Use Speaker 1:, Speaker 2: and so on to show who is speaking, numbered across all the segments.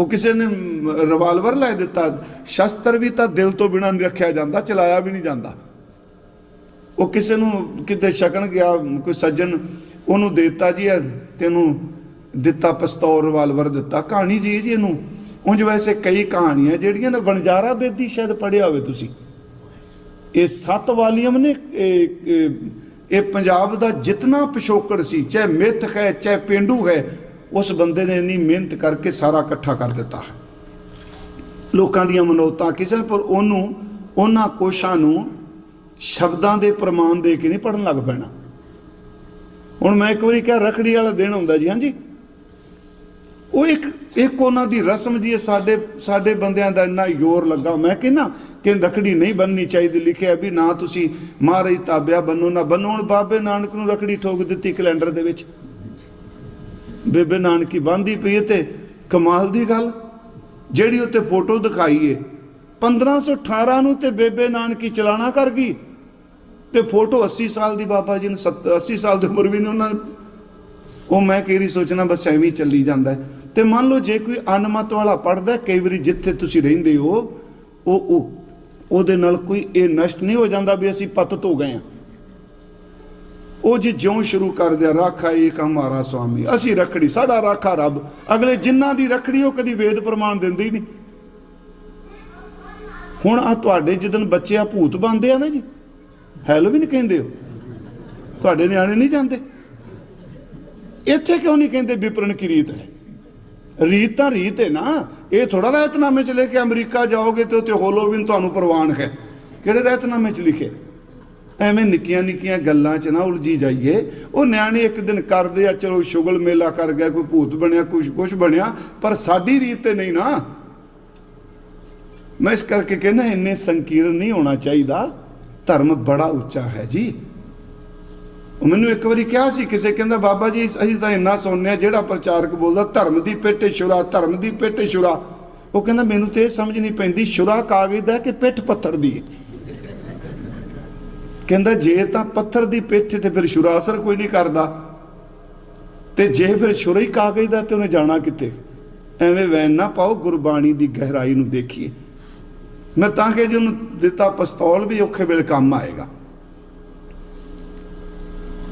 Speaker 1: ਉਹ ਕਿਸੇ ਨੇ ਰਿਵਾਲਵਰ ਲੈ ਦਿੱਤਾ, ਸ਼ਸਤਰ ਵੀ ਤਾਂ ਦਿਲ ਤੋਂ ਬਿਨਾਂ ਨਹੀਂ ਰੱਖਿਆ ਜਾਂਦਾ, ਚਲਾਇਆ ਵੀ ਨਹੀਂ ਜਾਂਦਾ। ਉਹ ਕਿਸੇ ਨੂੰ ਕਿਤੇ ਛਕਣ ਗਿਆ, ਕੋਈ ਸੱਜਣ ਉਹਨੂੰ ਦੇਤਾ ਜੀ ਤੈਨੂੰ ਦਿੱਤਾ ਪਿਸਤੌਲ ਰਿਵਾਲਵਰ ਦਿੱਤਾ। ਕਹਾਣੀ ਜੀ ਜੀ ਇਹਨੂੰ। ਉਂਝ ਵੈਸੇ ਕਈ ਕਹਾਣੀਆਂ ਜਿਹੜੀਆਂ ਨੇ, ਵਣਜਾਰਾ ਬੇਦੀ ਸ਼ਾਇਦ ਪੜਿਆ ਹੋਵੇ ਤੁਸੀਂ। ਇਹ ਸੱਤ ਵਾਲੀਅਮ ਨੇ ਇਹ ਪੰਜਾਬ ਦਾ ਜਿਤਨਾ ਪਿਛੋਕੜ ਸੀ, ਚਾਹੇ ਮਿੱਥ ਹੈ, ਚਾਹੇ ਪਿੰਡੂ ਹੈ ਉਸ ਬੰਦੇ ਨੇ ਇੰਨੀ ਮਿਹਨਤ ਕਰਕੇ ਸਾਰਾ ਇਕੱਠਾ ਕਰ ਦਿੱਤਾ ਹੈ। ਲੋਕਾਂ ਦੀਆਂ ਮਨੋਤਾਂ, ਕਿਸੇ ਪਰ ਉਹਨੂੰ, ਉਹਨਾਂ ਕੋਸ਼ਾਂ ਨੂੰ ਸ਼ਬਦਾਂ ਦੇ ਪ੍ਰਮਾਣ ਦੇ ਕੇ ਨਹੀਂ ਪੜਨ ਲੱਗ ਪੈਣਾ। ਹੁਣ ਮੈਂ ਇੱਕ ਵਾਰੀ ਕਿਹਾ, ਰਖੜੀ ਵਾਲਾ ਦਿਨ ਹੁੰਦਾ ਜੀ, ਹਾਂਜੀ। ਉਹ ਇੱਕ ਇੱਕ ਉਹਨਾਂ ਦੀ ਰਸਮ ਜੀ ਸਾਡੇ ਸਾਡੇ ਬੰਦਿਆਂ ਦਾ ਇੰਨਾ ਜ਼ੋਰ ਲੱਗਾ। ਮੈਂ ਕਹਿੰਨਾ ਕਿ ਰਖੜੀ ਨਹੀਂ ਬੰਨਣੀ ਚਾਹੀਦੀ, ਲਿਖਿਆ ਵੀ ਨਾ ਤੁਸੀਂ ਮਹਾਰਾਜ ਤਾਬਿਆ ਬੰਨੋ, ਨਾ ਬੰਨੋ। ਹੁਣ ਬਾਬੇ ਨਾਨਕ ਨੂੰ ਰਖੜੀ ਠੋਕ ਦਿੱਤੀ ਕੈਲੰਡਰ ਦੇ ਵਿੱਚ। ਬੇਬੇ ਨਾਨਕੀ ਬੰਦੀ ਪਈ ਹੈ ਤੇ ਕਮਾਲ ਦੀ ਗੱਲ, ਜਿਹੜੀ ਉੱਤੇ ਫੋਟੋ ਦਿਖਾਈ ਏ। 1518 ਨੂੰ ਤੇ ਬੇਬੇ ਨਾਨਕੀ ਚਲਾਣਾ ਕਰ ਗਈ। ਤੇ ਫੋਟੋ 80 ਸਾਲ ਦੀ ਬਾਬਾ ਜੀ ਨੂੰ 70 80 ਸਾਲ ਦੀ ਉਮਰ ਵੀ ਨਹੀਂ ਉਹਨਾਂ ਨੇ। ਉਹ ਮੈਂ ਕਿਹੜੀ ਸੋਚਣਾ, ਬਸ ਐਵੇਂ ਚੱਲੀ ਜਾਂਦਾ ਹੈ। ਤੇ ਮੰਨ ਲਓ ਜੇ ਕੋਈ ਅਨਮਤ ਵਾਲਾ ਪੜਦਾ ਕਈ ਵਾਰੀ ਜਿੱਥੇ ਤੁਸੀਂ ਰਹਿੰਦੇ ਹੋ, ਉਹ ਉਹ, ਉਹਦੇ ਨਾਲ ਕੋਈ ਇਹ ਨਸ਼ਟ ਨਹੀਂ ਹੋ ਜਾਂਦਾ ਵੀ ਅਸੀਂ ਪਤਤ ਹੋ ਗਏ ਆ ਉਹ ਜੀ ਜਿਉਂ ਸ਼ੁਰੂ ਕਰ ਦਿਆ ਰਾਖਾ ਏਕ ਹਮਾਰਾ ਸੁਆਮੀ ਅਸੀਂ ਰਖੜੀ, ਸਾਡਾ ਰਾਖਾ ਰੱਬ। ਅਗਲੇ ਜਿਨ੍ਹਾਂ ਦੀ ਰਖੜੀ, ਉਹ ਕਦੀ ਵੇਦ ਪ੍ਰਮਾਣ ਦਿੰਦੇ ਹੀ ਨਹੀਂ। ਹੁਣ ਆ ਤੁਹਾਡੇ ਜਿੱਦਨ ਬੱਚੇ ਆ, ਭੂਤ ਬੰਦੇ ਆ ਨਾ ਜੀ। ਹੈਲੋਵੀਨ ਕਹਿੰਦੇ ਹੋ ਤੁਹਾਡੇ ਨਿਆਣੇ ਨਹੀਂ ਜਾਂਦੇ। ਇੱਥੇ ਕਿਉਂ ਨਹੀਂ ਕਹਿੰਦੇ ਵਿਪਰਨ ਕੀ ਰੀਤ ਹੈ? ਰੀਤ ਤਾਂ ਰੀਤ ਹੈ ਨਾ। ਇਹ ਥੋੜਾ ਰਹਿਤਨਾਮੇ ਚ ਲੈ ਕੇ ਅਮਰੀਕਾ ਜਾਓਗੇ ਤੇ ਉੱਥੇ ਹੋਲੋਵਿਨ ਤੁਹਾਨੂੰ ਪ੍ਰਵਾਨ ਹੈ। ਕਿਹੜੇ ਰਹਿਤਨਾਮੇ ਚ ਲਿਖੇ? ਐਵੇਂ ਨਿੱਕੀਆਂ ਨਿੱਕੀਆਂ ਗੱਲਾਂ 'ਚ ਨਾ ਉਲਝੀ ਜਾਈਏ। ਉਹ ਨਿਆਣੇ ਇੱਕ ਦਿਨ ਕਰਦੇ ਆ, ਚਲੋ ਸ਼ੁਗਲ ਮੇਲਾ ਕਰ ਗਿਆ, ਕੋਈ ਭੂਤ ਬਣਿਆ ਕੁਝ ਕੁਝ ਬਣਿਆ, ਪਰ ਸਾਡੀ ਰੀਤ ਤੇ ਨਹੀਂ ਨਾ। ਮੈਂ ਇਸ ਕਰਕੇ ਕਹਿੰਦਾ, ਇੰਨੇ ਸੰਕੀਰਨ ਨਹੀਂ ਹੋਣਾ ਚਾਹੀਦਾ। ਧਰਮ ਬੜਾ ਉੱਚਾ ਹੈ ਜੀ। ਉਹ ਮੈਨੂੰ ਇੱਕ ਵਾਰੀ ਕਿਹਾ ਸੀ, ਕਿਸੇ ਕਹਿੰਦਾ, ਬਾਬਾ ਜੀ, ਅਸੀਂ ਤਾਂ ਇੰਨਾ ਸੁਣਨੇ ਆ ਜਿਹੜਾ ਪ੍ਰਚਾਰਕ ਬੋਲਦਾ, ਧਰਮ ਦੀ ਪਿੱਠ ਸ਼ੁਰਾ ਧਰਮ ਦੀ ਪਿੱਠ ਸ਼ੁਰਾ ਉਹ ਕਹਿੰਦਾ, ਮੈਨੂੰ ਤੇ ਇਹ ਸਮਝ ਨਹੀਂ ਪੈਂਦੀ ਸ਼ੁਰਾ ਕਾਗਜ਼ ਦਾ ਕਿ ਪਿੱਠ ਪੱਥਰ ਦੀ? ਕਹਿੰਦਾ, ਜੇ ਤਾਂ ਪੱਥਰ ਦੀ ਪਿੱਠ ਤੇ ਫਿਰ ਸ਼ੁਰਾ ਕੋਈ ਨਹੀਂ ਕਰਦਾ। ਤੇ ਜੇ ਫਿਰ ਸ਼ੁਰਾ ਹੀ ਕਾਗਜ਼ ਦਾ ਤੇ ਉਹਨੇ ਜਾਣਾ ਕਿੱਥੇ? ਐਵੇਂ ਵੈਨ ਨਾ ਪਾਓ, ਗੁਰਬਾਣੀ ਦੀ ਗਹਿਰਾਈ ਨੂੰ ਦੇਖੀਏ। ਮੈਂ ਤਾਂ ਕਿ ਜਿਹਨੂੰ ਦਿੱਤਾ ਪਿਸਤੌਲ, ਵੀ ਔਖੇ ਵੇਲੇ ਕੰਮ ਆਏਗਾ।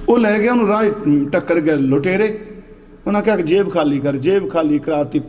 Speaker 1: ਉਹ ਲੈ ਗਿਆ, ਉਹਨੂੰ ਰਾਹ ਟੱਕਰ ਗਏ ਲੁਟੇਰੇ। ਉਹਨਾਂ ਕਿਹਾ ਕਿ ਜੇਬ ਖਾਲੀ ਕਰ, ਜੇਬ ਖਾਲੀ ਕਰਾਤੀ।